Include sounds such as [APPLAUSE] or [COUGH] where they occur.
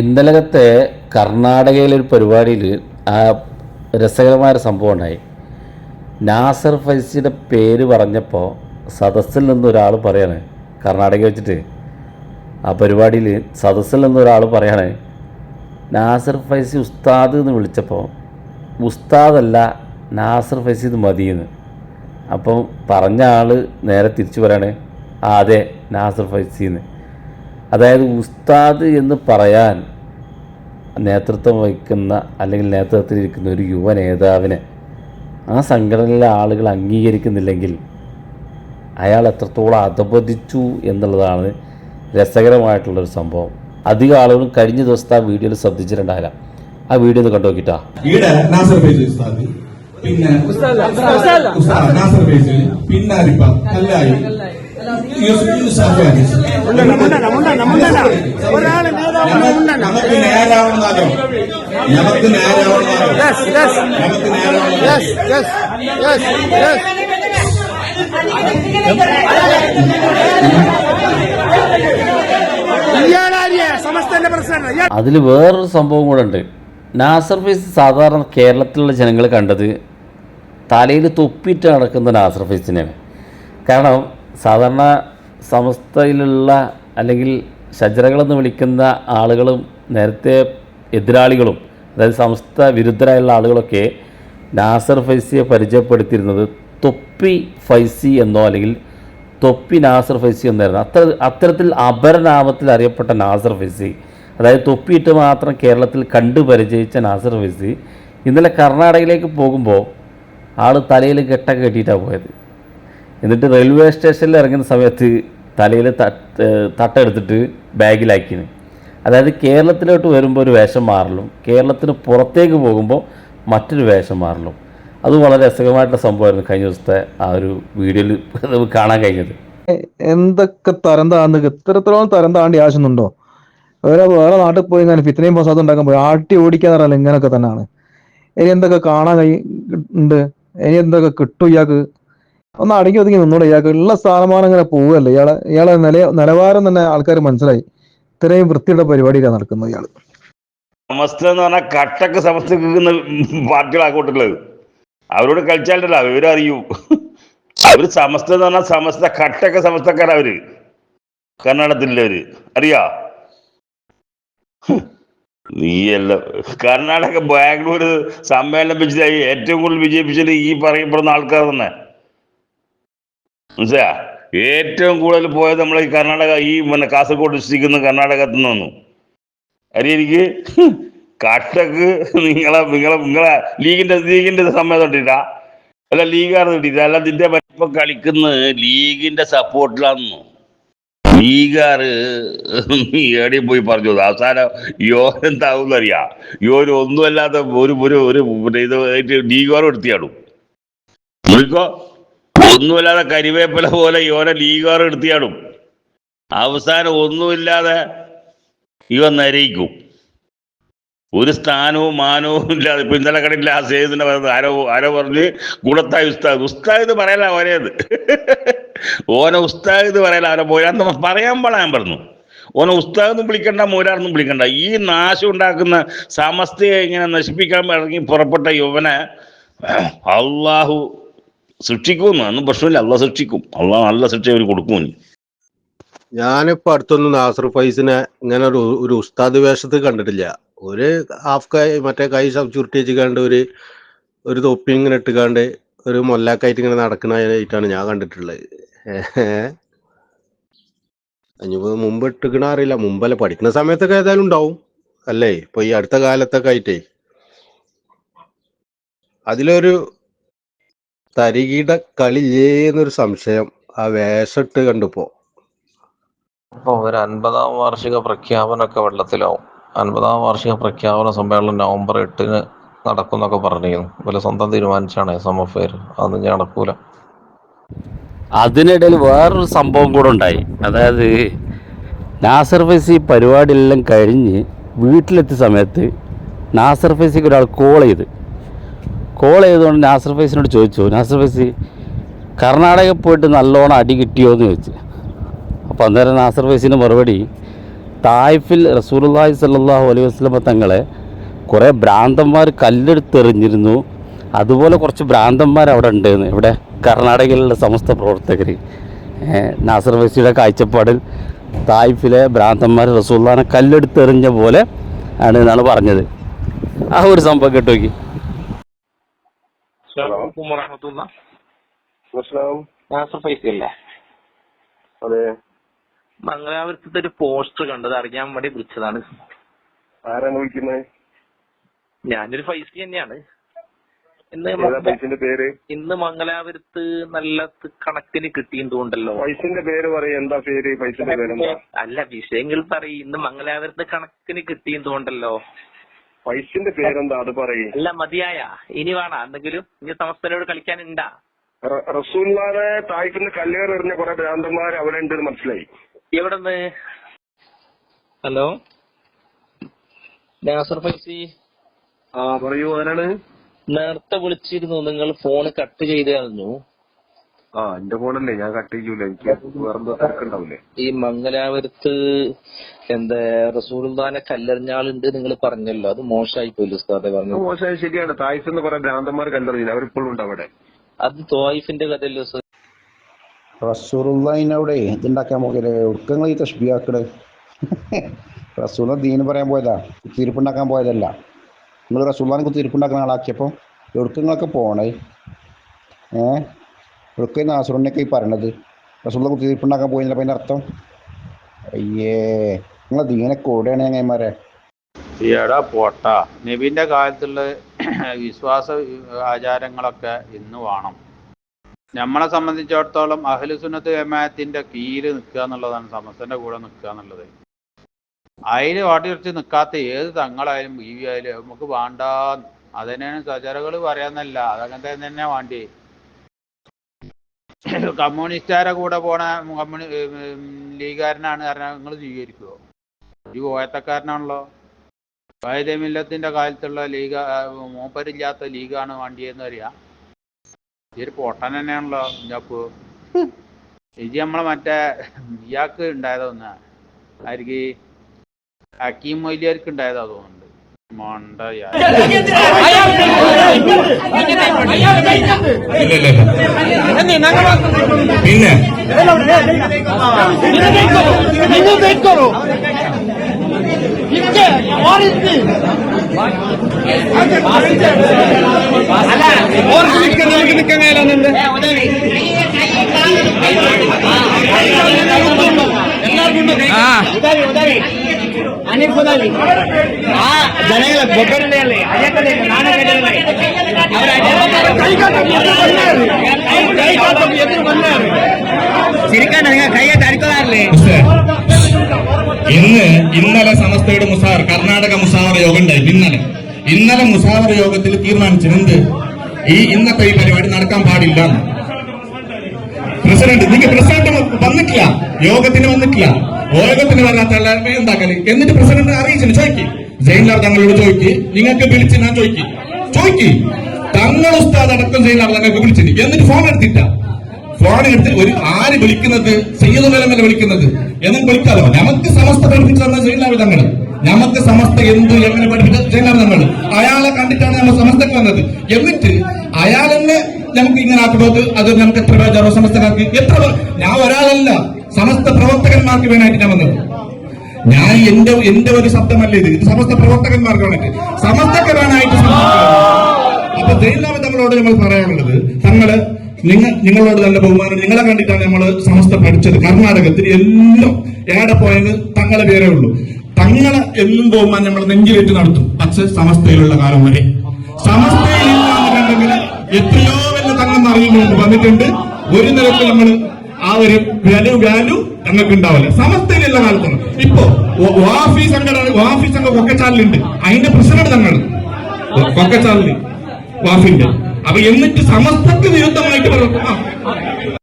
ഇന്നലത്തെ കർണാടകയിലെ ഒരു പരിപാടിയിൽ ആ രസകരമായ ഒരു സംഭവം ഉണ്ടായി. നാസർ ഫൈസിയുടെ പേര് പറഞ്ഞപ്പോൾ സദസ്സിൽ നിന്ന് ഒരാൾ പറയാണ് കർണാടക വെച്ചിട്ട് ആ പരിപാടിയിൽ സദസ്സിൽ നിന്ന് ഒരാൾ പറയാണ് നാസർ ഫൈസി ഉസ്താദ് എന്ന് വിളിച്ചപ്പോൾ ഉസ്താദല്ല നാസർ ഫൈസി ഇത് മതിയെന്ന്. അപ്പം പറഞ്ഞ ആൾ നേരെ തിരിച്ചു പറയാണ് ആ അതെ നാസർ ഫൈസിന്ന് അതായത് ഉസ്താദ് എന്ന് പറയാൻ നേതൃത്വം വഹിക്കുന്ന അല്ലെങ്കിൽ നേതൃത്വത്തിലിരിക്കുന്ന ഒരു യുവ നേതാവിനെ ആ സംഘടനയിലെ ആളുകൾ അംഗീകരിക്കുന്നില്ലെങ്കിൽ അയാൾ എത്രത്തോളം അധപതിച്ചു എന്നുള്ളതാണ് രസകരമായിട്ടുള്ളൊരു സംഭവം. അധികം ആളുകളും കഴിഞ്ഞ ദിവസത്തെ ആ വീഡിയോയിൽ ശ്രദ്ധിച്ചിട്ടുണ്ടായില്ല. ആ വീഡിയോ ഒന്ന് കണ്ടു നോക്കിട്ടാ പിന്നെ പിന്നെ നമുക്ക് നേരാവണമെന്നാലോ നമുക്ക് നേരാവണമെന്നാലോ അതിൽ വേറൊരു സംഭവം കൂടെ ഉണ്ട്. നാസർ ഫൈസ് സാധാരണ കേരളത്തിലുള്ള ജനങ്ങൾ കണ്ടത് തലയിൽ തൊപ്പിയിട്ട് നടക്കുന്ന നാസർ ഫൈസിനെയാണ്. കാരണം സാധാരണ സമസ്തയിലുള്ള അല്ലെങ്കിൽ ഷജറകളെന്ന് വിളിക്കുന്ന ആളുകളും നേരത്തെ എതിരാളികളും അതായത് സമസ്ത വിരുദ്ധരായുള്ള ആളുകളൊക്കെ നാസർ ഫൈസിയെ പരിചയപ്പെടുത്തിയിരുന്നത് തൊപ്പി ഫൈസി എന്നോ അല്ലെങ്കിൽ തൊപ്പി നാസർ ഫൈസി എന്നായിരുന്നു. അത്ര അത്തരത്തിൽ അപരനാമത്തിൽ അറിയപ്പെട്ട നാസർ ഫൈസി അതായത് തൊപ്പിയിട്ട് മാത്രം കേരളത്തിൽ കണ്ടു പരിചയിച്ച നാസർ ഫൈസി ഇന്നലെ കർണാടകയിലേക്ക് പോകുമ്പോൾ ആൾ തലയിൽ കെട്ടൊക്കെ കെട്ടിയിട്ടാണ് പോയത്. എന്നിട്ട് റെയിൽവേ സ്റ്റേഷനിൽ ഇറങ്ങുന്ന സമയത്ത് തലയിൽ തട്ട് തട്ടെടുത്തിട്ട് ബാഗിലാക്കിന്. അതായത് കേരളത്തിലോട്ട് വരുമ്പോൾ ഒരു വേഷം മാറലും കേരളത്തിന് പുറത്തേക്ക് പോകുമ്പോൾ മറ്റൊരു വേഷം മാറലും. അത് വളരെ രസകരമായിട്ടുള്ള സംഭവമായിരുന്നു കഴിഞ്ഞ ദിവസത്തെ ആ ഒരു വീഡിയോയിൽ നമുക്ക് കാണാൻ കഴിഞ്ഞത്. എന്തൊക്കെ തരം താന്ന് എത്രത്തോളം തരം താണ്ടി ആവശ്യമുണ്ടോ വേറെ വേറെ നാട്ടിൽ പോയി ഞാൻ ഇത്രയും പ്രസാദം ഉണ്ടാക്കാൻ പോയി ആട്ടി ഓടിക്കാൻ അറിയാലോ ഇങ്ങനൊക്കെ തന്നെയാണ് ഇനി എന്തൊക്കെ കാണാൻ കഴി ഉണ്ട്? ഇനി എന്തൊക്കെ കിട്ടും ഇയാൾക്ക്? ഒന്ന് അടങ്ങി ഒതുങ്ങി നിന്നൂടെ ഇയാൾക്ക് ഉള്ള സ്ഥാനമാനം ഇങ്ങനെ പോവുകയല്ലേ. ഇയാളെ ഇയാളെ നില നിലവാരം തന്നെ ആൾക്കാർ മനസ്സിലായി. ഇത്രയും വൃത്തിയുടെ പരിപാടിയിലാണ് നടക്കുന്നത് ഇയാൾ. എന്ന് പറഞ്ഞാൽ കട്ടക്ക് സമസ്ത കേൾക്കുന്ന പാർട്ടികളാ കൂട്ടുള്ളത്. അവരോട് കളിച്ചാലല്ല അവരറിയൂ അവർ സമസ്ത എന്ന് പറഞ്ഞാൽ സമസ്ത കട്ടക്ക് സമസ്തക്കാരാ അവർ. കർണാടകത്തിലുള്ളവര്. അറിയാ? നീയല്ല. കർണാടക ബാംഗ്ലൂർ സമ്മേളനം വെച്ചതായി ഏറ്റവും കൂടുതൽ വിജയിപ്പിച്ചത് ഈ പറയപ്പെടുന്ന ആൾക്കാർ തന്നെ. മനസ്സിലാ? ഏറ്റവും കൂടുതൽ പോയത് നമ്മൾ ഈ കർണാടക ഈ പിന്നെ കാസർഗോഡ് ഡിസ്ട്രിക്റ്റിൽ നിന്ന് കർണാടകത്തിൽ നിന്ന് വന്നു അരിയെനിക്ക് കട്ടക്ക് നിങ്ങളെ നിങ്ങളെ നിങ്ങളെ ലീഗിന്റെ ലീഗിന്റെ സമയത്ത് തൊട്ടിട്ടാ അല്ല ലീഗാർ തൊട്ടിട്ടാ അല്ല ഇതിന്റെ ഇപ്പൊ കളിക്കുന്നത് ലീഗിന്റെ സപ്പോർട്ടിലാണെന്നു. ലീഗാറ് എവിടെ പോയി പറഞ്ഞു. അവസാനം അറിയാ. യോ ഒന്നുമല്ലാത്ത ഒരു ഒരു ഒരു ഇത് ലീഗാർ എടുത്തിയാടും. ഒന്നുമില്ലാതെ കരിവേപ്പില പോലെ യോനെ ലീഗാർ എടുത്തിയാടും അവസാനം ഒന്നുമില്ലാതെ ഇവ നരയിക്കും. ഒരു സ്ഥാനവും മാനവും ഇല്ലാതെ. ഇപ്പൊ ഇന്നലെ കണ്ടില്ല ആ സേതിനെ പറയുന്നത് ആരോ ആരോ പറഞ്ഞ് ഗുണത്തായ ഉസ്താദ്. ഉസ്താദ് എന്ന് പറയല ഓരേത് ഓനെ ഉസ്താദ് എന്ന് പറയല. അവരെ പോരാന്ന് പറയാൻ പാടാൻ പറഞ്ഞു. ഓനെ ഉസ്താദെന്നും വിളിക്കണ്ട മോരാർന്നും വിളിക്കണ്ട. ഈ നാശം ഉണ്ടാക്കുന്ന സമസ്തയെ ഇങ്ങനെ നശിപ്പിക്കാൻ ഇറങ്ങി പുറപ്പെട്ട യുവനെ അള്ളാഹു ശിക്ഷിക്കും അന്നും പ്രശ്നമില്ല. അല്ല ശിക്ഷിക്കും അല്ല നല്ല ശിക്ഷ അവർ കൊടുക്കും. ഞാനിപ്പോ അടുത്തൊന്നും നാസർ ഫൈസിനെ ഇങ്ങനെ ഒരു ഒരു ഉസ്താദ് വേഷത്തിൽ കണ്ടിട്ടില്ല. ഒരു ഹാഫ് കൈ മറ്റേ കൈ ചുരുട്ടി വെച്ചിക്കാണ്ട് ഒരു ഒരു തൊപ്പി ഇങ്ങനെ ഇട്ടുകാണ്ട് ഒരു മൊല്ലാക്കായിട്ട് ഇങ്ങനെ നടക്കണായിട്ടാണ് ഞാൻ കണ്ടിട്ടുള്ളത്. ഇനിയിപ്പോ മുമ്പ് ഇട്ടുക്കണ അറിയില്ല. മുമ്പല്ല പഠിക്കുന്ന സമയത്തൊക്കെ ഏതായാലും ഉണ്ടാവും. അല്ലേ? ഇപ്പൊ ഈ അടുത്ത കാലത്തൊക്കെ ആയിട്ടേ. അതിലൊരു തരികിട കളിയേന്നൊരു സംശയം ആ വേഷിട്ട് കണ്ടുപോ. അപ്പോൾ ഒരു അൻപതാം വാർഷിക പ്രഖ്യാപനമൊക്കെ വെള്ളത്തിലാവും. അൻപതാം വാർഷിക പ്രഖ്യാപന സമ്മേളനം നവംബർ എട്ടിന് നടക്കുന്നൊക്കെ പറഞ്ഞിരുന്നു ഇവരെ സ്വന്തം തീരുമാനിച്ചാണ് എസ് എം എഫ് അതൊന്നും ഞാൻ നടക്കൂല. അതിനിടയിൽ വേറൊരു സംഭവം കൂടെ ഉണ്ടായി. അതായത് നാസർ ഫൈസി പരിപാടിയെല്ലാം കഴിഞ്ഞ് വീട്ടിലെത്തിയ സമയത്ത് നാസർ ഫൈസിക്ക് ഒരാൾ കോൾ ചെയ്ത്. കോൾ ചെയ്തുകൊണ്ട് നാസർ ഫൈസിനോട് ചോദിച്ചു നാസർ ഫൈസി കർണാടക പോയിട്ട് നല്ലോണം അടി കിട്ടിയോ എന്ന് ചോദിച്ചു. അപ്പോൾ അന്നേരം നാസർ ഫൈസിന്റെ മറുപടി തായ്ഫിൽ റസൂലുള്ളാഹി സല്ലാഹു അലൈഹി വസ്ലമ തങ്ങളെ കുറേ ഭ്രാന്തന്മാർ കല്ലെടുത്തെറിഞ്ഞിരുന്നു. അതുപോലെ കുറച്ച് ഭ്രാന്തന്മാർ അവിടെ ഉണ്ട് ഇവിടെ കർണാടകയിലുള്ള സമസ്ത പ്രവർത്തകർ നാസർ ഫൈസിയുടെ കാഴ്ചപ്പാടിൽ തായ്ഫിലെ ഭ്രാന്തന്മാർ റസൂല്ലാനെ കല്ലെടുത്തെറിഞ്ഞ പോലെ ആണ് എന്നാണ് പറഞ്ഞത്. ആ ഒരു സംഭവം കേട്ടോ നോക്കി നാസർ ഫൈസല്ലേ അതെ. മംഗലാപുരത്തെ ഒരു പോസ്റ്റർ കണ്ടത് അറിയാൻ വേണ്ടി വിളിച്ചതാണ്. ആരാണ് വിളിക്കുന്നത് ഞാനൊരു ഫൈസി തന്നെയാണ്. ഇന്ന് പേര്? ഇന്ന് മംഗലാപുരത്ത് നല്ല കണക്കിന് കിട്ടിയതുകൊണ്ടല്ലോ പൈസന്റെ പേര് പറയും. എന്താ പേര്? പൈസന്റെ പേര് അല്ല വിഷയങ്ങൾ പറയും. ഇന്ന് മംഗലാപുരത്ത് കണക്കിന് കിട്ടിയെന്നുണ്ടല്ലോ പൈസന്റെ പേരെന്താ? അത് പറയും. അല്ല മതിയായ. ഇനി വേണ എന്തെങ്കിലും? ഇനി സമസ്തനോട് കളിക്കാനുണ്ടാ? റസൂല്ലാരെ തായ്പിന്ന് കല്ലേറ് എറിഞ്ഞ കുറെ ഭ്രാന്തന്മാർ അവിടെ ഉണ്ട് മനസ്സിലായി. എവിടെന്ന്? ഹലോ? നാസർ ഫൈസി? ആ പറയൂ ആരാണ്? നേരത്തെ വിളിച്ചിരുന്നു നിങ്ങൾ ഫോൺ കട്ട് ചെയ്ത് കളഞ്ഞു. ആ എന്റെ ഫോണല്ലേ ഞാൻ കട്ട് ചെയ്യൂല? എനിക്ക് വേറെന്തോ തിരക്കുണ്ടാവില്ലേ ഈ മംഗലാപുരത്ത് എന്താ റസൂൽദാനെ കല്ലെറിഞ്ഞാളുണ്ട് നിങ്ങൾ പറഞ്ഞല്ലോ. അത് മോശമായി പോയി ഉസ്താദെ പറഞ്ഞു മോശമായി ശരിയാണ്. തായ്സിന്ന് കുറെ ഭ്രാന്തന്മാർ കല്ലെറിഞ്ഞില്ല. അവരിപ്പോഴും ഉണ്ട് അവിടെ. അത് തോയിഫിന്റെ കഥയല്ലോ ഉസ്താദ്? റസൂറുള്ളതിനവിടെ ഇതുണ്ടാക്കാൻ പോകല്ലേ? ഒടുക്കങ്ങൾ ഈ തഷ്ബിയാക്കട് റസൂല ദീന് പറയാൻ പോയതാ. കുത്തിരിപ്പുണ്ടാക്കാൻ പോയതല്ല. നിങ്ങൾ റസൂല്ലാനെ കുത്തിരിപ്പുണ്ടാക്കുന്ന ആളാക്കിയപ്പോൾ എവിടുക്കങ്ങളൊക്കെ പോണേ. ഏ? എവിടുക്ക നാസുറിനൊക്കെ ഈ പറയണത്. റസൂള്ള കുത്തിരിപ്പുണ്ടാക്കാൻ പോയില്ല അപ്പം അർത്ഥം? അയ്യേ നിങ്ങൾ ദീനൊക്കെ കൂടെയാണ് ഞങ്ങന്മാരെ എടാ പോട്ട നബിന്റെ കാലത്തുള്ള വിശ്വാസ ആചാരങ്ങളൊക്കെ ഇന്ന് വേണം. നമ്മളെ സംബന്ധിച്ചിടത്തോളം അഹ്ലുസുന്നത്ത് ജമാഅത്തിന്റെ കീര് നിൽക്കുക എന്നുള്ളതാണ് സമസ്തന്റെ കൂടെ നിൽക്കുക എന്നുള്ളത്. അതിൽ വാട്ടിയുറച്ച് നിൽക്കാത്ത ഏത് തങ്ങളായാലും ബീവി ആയാലും നമുക്ക് വേണ്ട അതന്നെയാണ് സചരകൾ പറയാന്നല്ല അതങ്ങനെ തന്നെ വേണ്ടി [COUGHS] കമ്മ്യൂണിസ്റ്റുകാരെ കൂടെ പോണ കമ്മ്യൂണി ലീഗുകാരനാണ് കാരണം നിങ്ങൾ സ്വീകരിക്കുമോ ഈ കോയത്തക്കാരനാണല്ലോ വൈദ്യമില്ലത്തിന്റെ കാലത്തുള്ള ലീഗ് മൂപ്പരില്ലാത്ത ലീഗാണ് വണ്ടിയെന്ന് അറിയാം ഇതൊരു പൊട്ടൻ തന്നെയാണല്ലോ കുഞ്ഞാപ്പു. ഇത് നമ്മളെ മറ്റേ ഇയാൾക്ക് ഉണ്ടായതൊന്ന് ആയിരിക്കും ഹക്കീം മൊയ്ലിയർക്ക് ഉണ്ടായതാ തോന്നുന്നുണ്ട്. പിന്നെ നിങ്ങൾ വെയിറ്റ് അല്ല ഓർത്ത് നിൽക്കുന്ന നമുക്ക് നിൽക്കാൻ കയ്യിലൊന്നുണ്ട് എല്ലാവർക്കും ഉണ്ട് മണ്ട ഇയാൾ. പിന്നെ ഇന്ന് ഇന്നലെ സമസ്തയുടെ മുസാവർ കർണാടക മുസാവർ യോഗം ഉണ്ടായി ഇന്നലെ. ഇന്നലെ മുസാവർ യോഗത്തിൽ തീരുമാനിച്ചിട്ടുണ്ട് ഈ ഇന്നത്തെ ഈ പരിപാടി നടക്കാൻ പാടില്ല. പ്രസിഡന്റ് നിങ്ങൾ പ്രസിഡന്റ് വന്നിട്ടില്ല. യോഗത്തിന് വന്നിട്ടില്ല. യോഗത്തിന് വരാത്ത ആളെ എന്താക്കൽ? എന്നിട്ട് പ്രസിഡന്റ് അറിയിച്ചില്ല ചോദിക്ക് ജയിലാർ തങ്ങളോട് ചോദിക്ക് നിങ്ങൾക്ക് വിളിച്ച് ഞാൻ ചോദിക്ക് ചോദിക്ക് തങ്ങൾ ഉസ്താദ് അടക്കം ജയിലാർ തങ്ങൾക്ക് വിളിച്ചിട്ട് എന്നിട്ട് ഫോൺ എടുത്തിട്ട. ഫോൺ എടുത്ത് ഒരു ആര് വിളിക്കുന്നത്? സയ്യദ് നിലമല്ല വിളിക്കുന്നത്? എന്നും വിളിക്കാതെ നമുക്ക് സമസ്ത പഠിപ്പിച്ചു തന്ന ജയിലാർ തങ്ങൾ നമുക്ക് സമസ്ത എന്ത് എങ്ങനെ പഠിപ്പിച്ച ജയിലാർ തങ്ങൾ അയാളെ കണ്ടിട്ടാണ് നമ്മൾ സമസ്തക്ക് വന്നത്. എന്നിട്ട് അയാളെന്നെ നമുക്ക് ഇങ്ങനെ ആക്കുമ്പോൾ അത് നമുക്ക് എത്ര ബേജാറോ സമസ്തക്കാർക്ക് എത്ര ഞാൻ ഒരാളല്ല. സമസ്ത പ്രവർത്തകന്മാർക്ക് വേണമായിട്ട് ഞാൻ വന്നത്. ഞാൻ എന്റെ എന്റെ ഒരു ശബ്ദമല്ല ഇത്. ഇത് സമസ്ത പ്രവർത്തകന്മാർക്ക് വേണ്ടിട്ട് സമസ്തക്കാരാനായിട്ട് അപ്പൊ ജയിലാമ തങ്ങളോട് നമ്മൾ പറയാനുള്ളത് തങ്ങൾ നിങ്ങൾ നിങ്ങളോട് നല്ല ബഹുമാനം. നിങ്ങളെ കണ്ടിട്ടാണ് നമ്മൾ സമസ്ത പഠിച്ചത്. കർണാടകത്തിൽ എല്ലാം ഏടെ പോയത് തങ്ങളെ പേരെ ഉള്ളൂ. തങ്ങളെ എല്ലാം ബഹുമാനം നമ്മൾ നെഞ്ചിലേറ്റ് നടത്തും. പക്ഷെ സമസ്തയിലുള്ള കാലം വരെ. സമസ്തയിൽ എത്രയോ വലിയ തങ്ങൾ അറിയുന്നുണ്ട് വന്നിട്ടുണ്ട്. ഒരു നിലയ്ക്ക് നമ്മൾ ആ ഒരു വാല്യൂ വാല്യൂ ഞങ്ങൾക്ക് ഉണ്ടാവില്ല. സമസ്തയിലുള്ള കാലത്താണ് ഇപ്പോ വാഫി സംഘടന വാഫി സംഘം കൊക്കച്ചാലിലുണ്ട് അതിന്റെ പ്രസിഡന്റ് തങ്ങൾ. കൊക്കച്ചാലിൽ വാഫിന്റെ. അപ്പൊ എന്നിട്ട് സമസ്തക്ക് വിരുദ്ധമായിട്ട് പറഞ്ഞു